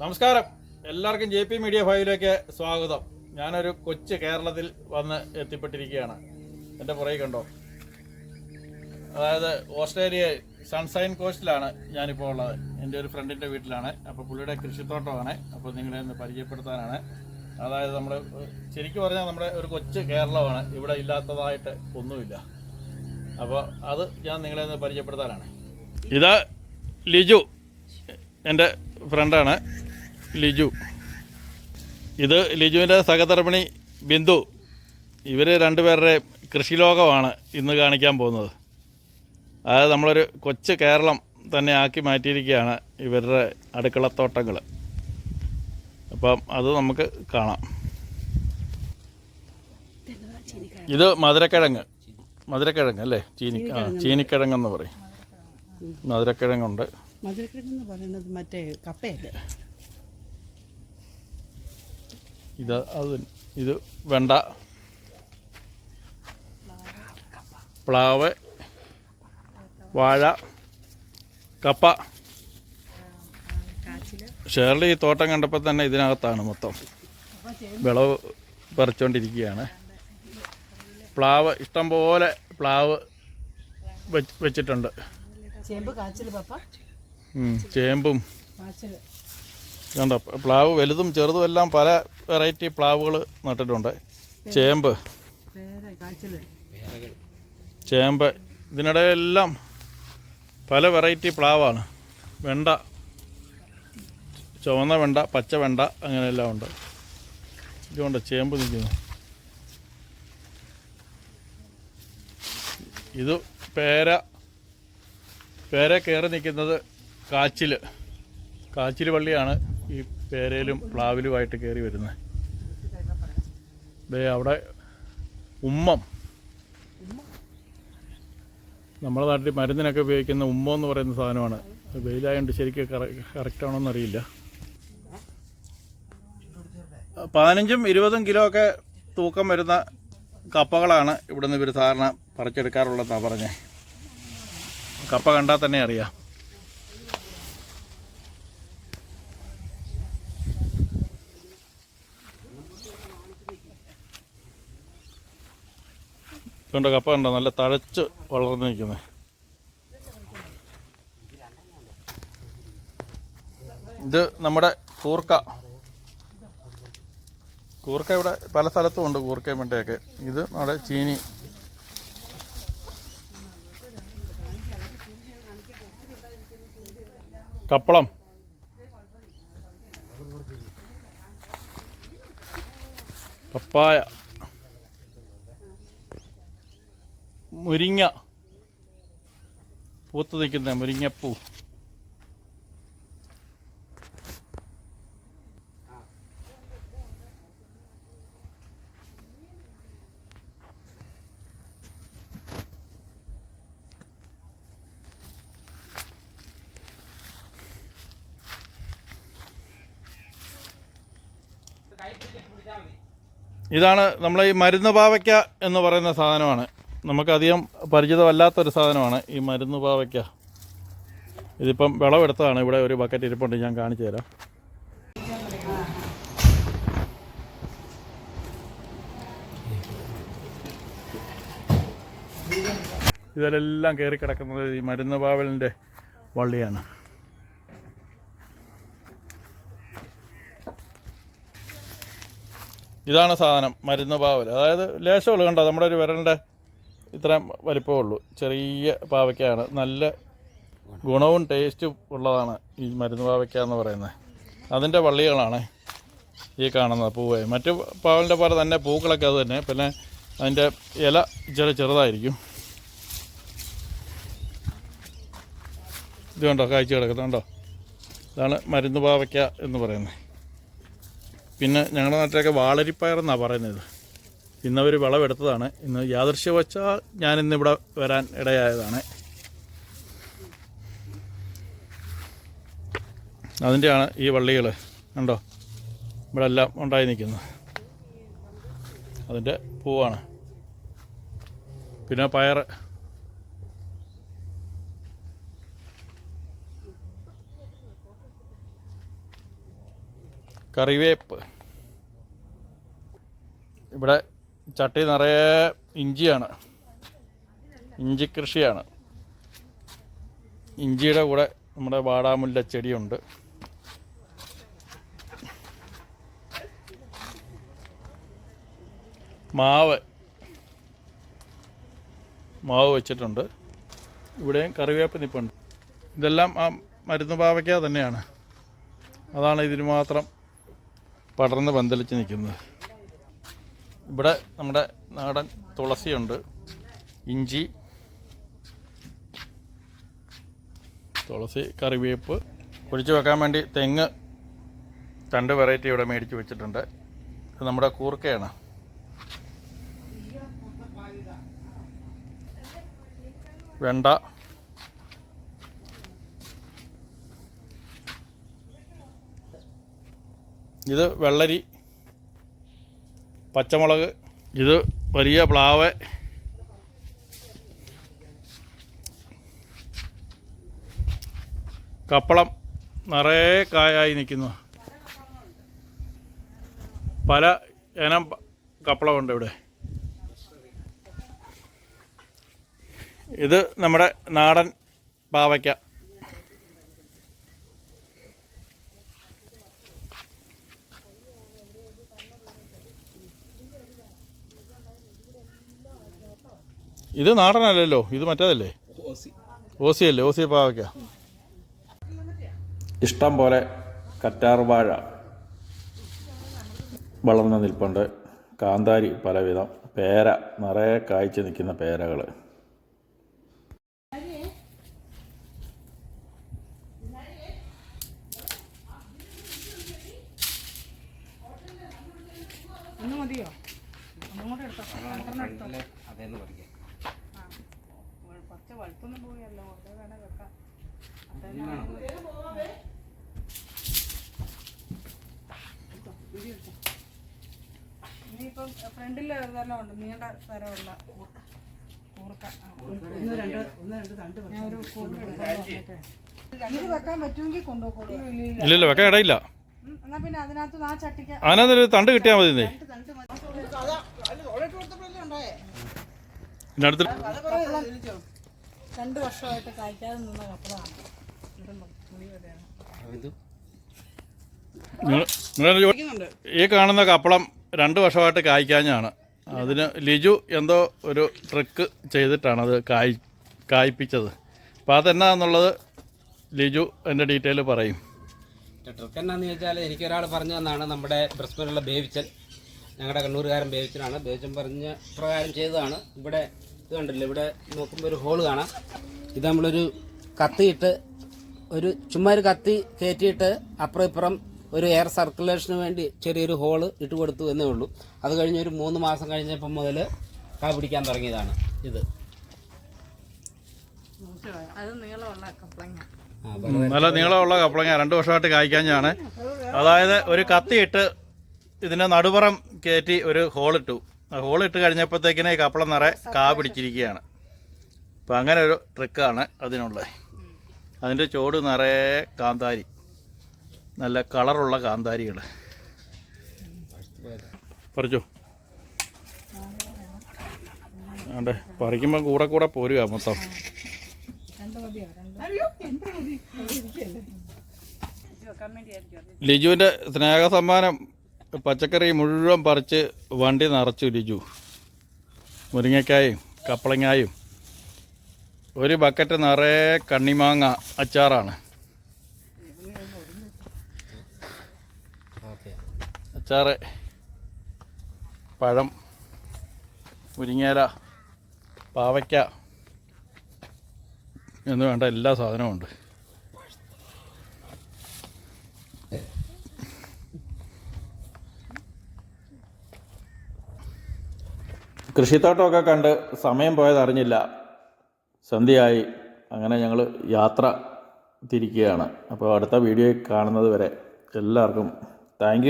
നമസ്കാരം. എല്ലാവർക്കും J P media ഫൈവിലേക്ക് സ്വാഗതം. ഞാനൊരു കൊച്ചു കേരളത്തിൽ വന്ന് എത്തിപ്പെട്ടിരിക്കുകയാണ്. എന്റെ പുറകെ കണ്ടോ? അതായത് ഓസ്ട്രേലിയ സൺസൈൻ കോസ്റ്റിലാണ് ഞാനിപ്പോൾ ഉള്ളത്. എന്റെ ഒരു ഫ്രണ്ടിന്റെ വീട്ടിലാണ്. അപ്പോൾ പുള്ളിയുടെ കൃഷിത്തോട്ടമാണ്. അപ്പോൾ നിങ്ങളെ ഒന്ന് പരിചയപ്പെടുത്താനാണ്. അതായത് നമ്മൾ ശരിക്കും പറഞ്ഞാൽ നമ്മുടെ ഒരു കൊച്ചു കേരളമാണ്. ഇവിടെ ഇല്ലാത്തതായിട്ട് ഒന്നുമില്ല. അപ്പോൾ അത് ഞാൻ നിങ്ങളെ ഒന്ന് പരിചയപ്പെടുത്താനാണ്. ഇത് ലിജു. എന്റെ ഫ്രണ്ടാണ് ലിജു. ഇത് ലിജുവിന്റെ സഹധർമ്മിണി ബിന്ദു. ഇവർ രണ്ടുപേരുടെ കൃഷിലോകമാണ് ഇന്ന് കാണിക്കാൻ പോകുന്നത്. അതായത് നമ്മളൊരു കൊച്ചു കേരളം തന്നെ ആക്കി മാറ്റിയിരിക്കുകയാണ് ഇവരുടെ അടുക്കളത്തോട്ടങ്ങൾ അപ്പം അത് നമുക്ക് കാണാം. ഇത് മധുരക്കിഴങ്ങ്. മധുരക്കിഴങ്ങ് അല്ലേ? ചീനി ആ ചീനിക്കിഴങ്ങെന്ന് പറയും. മധുരക്കിഴങ്ങുണ്ട്. മധുരക്കിഴങ്ങെന്ന് പറയുന്നത് മറ്റേ കപ്പയല്ലേ? ഇത് അത് ഇത് വെണ്ട. പ്ലാവ്. വാഴ. കപ്പ. ഷേർലി ഈ തോട്ടം കണ്ടപ്പോൾ തന്നെ ഇതിനകത്താണ് മൊത്തം വിളവ് പറിച്ചുകൊണ്ടിരിക്കുകയാണ് പ്ലാവ് ഇഷ്ടംപോലെ പ്ലാവ് വെച്ചിട്ടുണ്ട്. ചേമ്പ് കാച്ചിൽ പപ്പ. ചേമ്പും. കണ്ടോ പ്ലാവ് വലുതും ചെറുതും എല്ലാം പല വെറൈറ്റി പ്ലാവുകൾ നട്ടിട്ടുണ്ട്. ചേമ്പ്. ചേമ്പ്. ഇതിനിടയെല്ലാം പല വെറൈറ്റി പ്ലാവാണ്. വെണ്ട ചുവന്ന വെണ്ട പച്ച വെണ്ട അങ്ങനെയെല്ലാം ഉണ്ട്. ഇതുകൊണ്ട് ചേമ്പ് നിൽക്കുന്നു. ഇത് പേര പേര കയറി നിൽക്കുന്നത് കാച്ചിൽ കാച്ചിൽ വള്ളിയാണ് ഈ പേരയിലും പ്ലാവിലുമായിട്ട് കയറി വരുന്നത്. അവിടെ ഉമ്മം. നമ്മുടെ നാട്ടിൽ മരുന്നിനൊക്കെ ഉപയോഗിക്കുന്ന ഉമ്മ എന്ന് പറയുന്ന സാധനമാണ്. വെയിലായതുകൊണ്ട് ശരിക്കും കറക്റ്റ് ആണോ എന്നറിയില്ല പതിനഞ്ചും ഇരുപതും കിലോ ഒക്കെ തൂക്കം വരുന്ന കപ്പകളാണ് ഇവിടുന്ന് ഇവർ സാധാരണ പറിച്ചെടുക്കാറുള്ളതെന്നാണ് പറഞ്ഞത് കപ്പ കണ്ടാൽ തന്നെ അറിയാം. ഇതുകൊണ്ട് കപ്പ കണ്ടോ? നല്ല തഴച്ച് വളർന്നു നിൽക്കുന്നത് ഇത് നമ്മുടെ കൂർക്ക. കൂർക്ക ഇവിടെ പല സ്ഥലത്തും ഉണ്ട് കൂർക്കയും വേണ്ടയൊക്കെ. ഇത് നമ്മുടെ ചീനി. കപ്പളം. പപ്പായ. മുരിങ്ങ. പൂത്ത് നിൽക്കുന്ന മുരിങ്ങപ്പൂ. ഇതാണ് നമ്മൾ ഈ മരുന്ന് പാവയ്ക്ക എന്ന് പറയുന്ന സാധനമാണ്. നമുക്കധികം പരിചിതമല്ലാത്തൊരു സാധനമാണ് ഈ മരുന്ന് പാവയ്ക്ക. ഇതിപ്പം വിളവെടുത്തതാണ്. ഇവിടെ ഒരു ബക്കറ്റ് ഇരിപ്പുണ്ട്. ഞാൻ കാണിച്ചു തരാം. ഇതിലെല്ലാം കയറി കിടക്കുന്നത് ഈ മരുന്ന് പാവലിന്റെ വള്ളിയാണ്. ഇതാണ് സാധനം മരുന്ന് പാവൽ. അതായത് ലേശമുള്ള കണ്ടോ? നമ്മുടെ ഒരു വിരലിന്റെ ഇത്രയും വലിപ്പമേ ഉള്ളൂ. ചെറിയ പാവയ്ക്കാണ്. നല്ല ഗുണവും ടേസ്റ്റും ഉള്ളതാണ് ഈ മരുന്ന് പാവയ്ക്ക എന്ന് പറയുന്നത്. അതിന്റെ വള്ളികളാണ് ഈ കാണുന്നത് പൂവ്. മറ്റു പാവലിന്റെ പോലെ തന്നെ പൂക്കളൊക്കെ അത് തന്നെ. പിന്നെ അതിന്റെ ഇല ഇച്ചിരി ചെറുതായിരിക്കും. ഇത് കണ്ടോ? കാഴ്ച കിടക്കുന്നുണ്ടോ ഇതാണ് മരുന്ന് പാവയ്ക്ക എന്ന് പറയുന്നത്. പിന്നെ ഞങ്ങളുടെ നാട്ടിലൊക്കെ വാളരിപ്പയർ എന്നാണ് പറയുന്നത്. ഇന്നവർ വിളവെടുത്തതാണ്. ഇന്ന് യാദൃശ്യവച്ചാൽ ഞാനിന്ന് ഇവിടെ വരാൻ ഇടയായതാണ്. അതിന്റെയാണ് ഈ വള്ളികൾ കണ്ടോ? ഇവിടെ എല്ലാം ഉണ്ടായി നിൽക്കുന്നത് അതിന്റെ പൂവാണ്. പിന്നെ പയർ. കറിവേപ്പ്. ഇവിടെ ചട്ടി നിറയെ ഇഞ്ചിയാണ്. ഇഞ്ചി കൃഷിയാണ്. ഇഞ്ചിയുടെ കൂടെ നമ്മുടെ വാടാമുല്ല ചെടിയുണ്ട്. മാവ്. മാവ് വെച്ചിട്ടുണ്ട്. ഇവിടെയും കറിവേപ്പ് നിപ്പുണ്ട്. ഇതെല്ലാം ആ മരുന്ന് പാവയ്ക്ക തന്നെയാണ്. അതാണ് ഇതിന് മാത്രം പടർന്ന് പന്തലിച്ച് നിൽക്കുന്നത്. ഇവിടെ നമ്മുടെ നാടൻ തുളസിയുണ്ട്. ഇഞ്ചി തുളസി കറിവേപ്പ്. പൊടിച്ച് വെക്കാൻ വേണ്ടി തെങ്ങ് രണ്ട് വെറൈറ്റി ഇവിടെ മേടിച്ച് വെച്ചിട്ടുണ്ട്. ഇത് നമ്മുടെ കൂർക്കയാണ്. വെണ്ട. ഇത് വെള്ളരി പച്ചമുളക് ഇത് വലിയ പ്ലാവ്. കപ്പളം നിറയെ കായായി നിൽക്കുന്നു. പല ഇനം കപ്പളമുണ്ട് ഇവിടെ. ഇത് നമ്മുടെ നാടൻ പാവയ്ക്ക. ഇത് നാടനല്ലല്ലോ ഇത് മറ്റേതല്ലേ? ഓസി. അല്ലേ ഓസി പാവയ്ക്ക. ഇഷ്ടം പോലെ കറ്റാർ വാഴ വളർന്ന് നിൽപ്പുണ്ട്. കാന്താരി പലവിധം. പേര നിറയെ കായ്ച്ച് നിൽക്കുന്ന പേരകൾ. മതിയോ? അതേന്ന് പഠിക്കാം. ആ കുറച്ച് വഴുപ്പൊന്നും പോയല്ലോ വെറുതെ വേണേ വെക്കാം. ഇനിയിപ്പം ഫ്രണ്ടിൽ ഇതെല്ലാം ഉണ്ട്? നീണ്ട കൂർക്ക. നോക്കട്ടെ. ഇത് വെക്കാൻ പറ്റുമെങ്കിൽ ഇല്ലല്ലോ വെക്കാൻ ഇടയില്ല. എന്നാ പിന്നെ അതിനകത്ത് ആ ചട്ടിക്ക് അതിനകത്തൊരു തണ്ട് കിട്ടിയാ മതി ഇന്നേ. രണ്ട് വർഷമായിട്ട് കായ്ക്കാതെ നിന്ന ജോ- ഈ കാണുന്ന കപ്പളം രണ്ട് വർഷമായിട്ട് കായ്ക്കാഞ്ഞാണ്. അതിന് ലിജു എന്തോ ഒരു ട്രിക്ക് ചെയ്തിട്ടാണ് അത് കായ് കായ്പ്പിച്ചത്. അപ്പോൾ അതെന്നാന്നുള്ളത് ലിജു എന്റെ ഡീറ്റെയിൽ പറയും. ട്രിക്ക് എന്നാന്ന് ചോദിച്ചാൽ എനിക്കൊരാൾ പറഞ്ഞു തന്നാണ് നമ്മുടെ ബ്രസ്മലുള്ള ബേവിച്ചൻ. ഞങ്ങളുടെ കണ്ണൂരുകാരൻ ബേവിച്ചനാണ്. ബേവിച്ചൻ പറഞ്ഞ പ്രകാരം ചെയ്തതാണ്. ഇവിടെ ഇത് കണ്ടില്ല? ഇവിടെ നോക്കുമ്പോൾ ഒരു ഹോൾ കാണാം. ഇത് നമ്മളൊരു കത്തിയിട്ട് ഒരു ചുമ്മാ ഒരു കത്തി കയറ്റിയിട്ട് അപ്പുറം ഇപ്പുറം ഒരു എയർ സർക്കുലേഷന് വേണ്ടി ചെറിയൊരു ഹോൾ ഇട്ട് കൊടുത്തു എന്നേ ഉള്ളൂ. അത് കഴിഞ്ഞ് ഒരു മൂന്ന് മാസം കഴിഞ്ഞപ്പം മുതൽ കാ പിടിക്കാൻ തുടങ്ങിയതാണ് ഇത്. നല്ല നീളമുള്ള കപ്പളങ്ങ രണ്ട് വർഷമായിട്ട് കായ്ക്കാഞ്ഞാണ്. അതായത് ഒരു കത്തിയിട്ട് ഇതിന്റെ നടുപുറം കയറ്റി ഒരു ഹോളിട്ടു ഹോളിട്ട് കഴിഞ്ഞപ്പോഴത്തേക്കിനെ ഈ കപ്പളം നിറയെ കാ പിടിച്ചിരിക്കുകയാണ്. അപ്പം അങ്ങനെ ഒരു ട്രിക്കാണ് അതിനുള്ളത്. അതിന്റെ ചോട് നിറയെ കാന്താരി. നല്ല കളറുള്ള കാന്താരികൾ. പറിച്ചോ? അതെ പറിക്കുമ്പോൾ കൂടെ കൂടെ പോരുക മൊത്തം. ലിജുവിന്റെ സ്നേഹ സമ്മാനം പച്ചക്കറി മുഴുവൻ പറിച്ച് വണ്ടി നിറച്ചു ലിജു മുരിങ്ങക്കായും കപ്പളങ്ങായും. ഒരു ബക്കറ്റ് നിറയെ കണ്ണിമാങ്ങ അച്ചാറാണ്. അച്ചാറ് പഴം മുരിങ്ങേല പാവയ്ക്ക എന്ന് വേണ്ട എല്ലാ സാധനവും ഉണ്ട്. കൃഷിത്തോട്ടമൊക്കെ കണ്ട് സമയം പോയതറിഞ്ഞില്ല സന്ധ്യയായി. അങ്ങനെ ഞങ്ങൾ യാത്ര തിരിക്കുകയാണ്. അപ്പോൾ അടുത്ത വീഡിയോ കാണുന്നത് വരെ എല്ലാവർക്കും താങ്ക്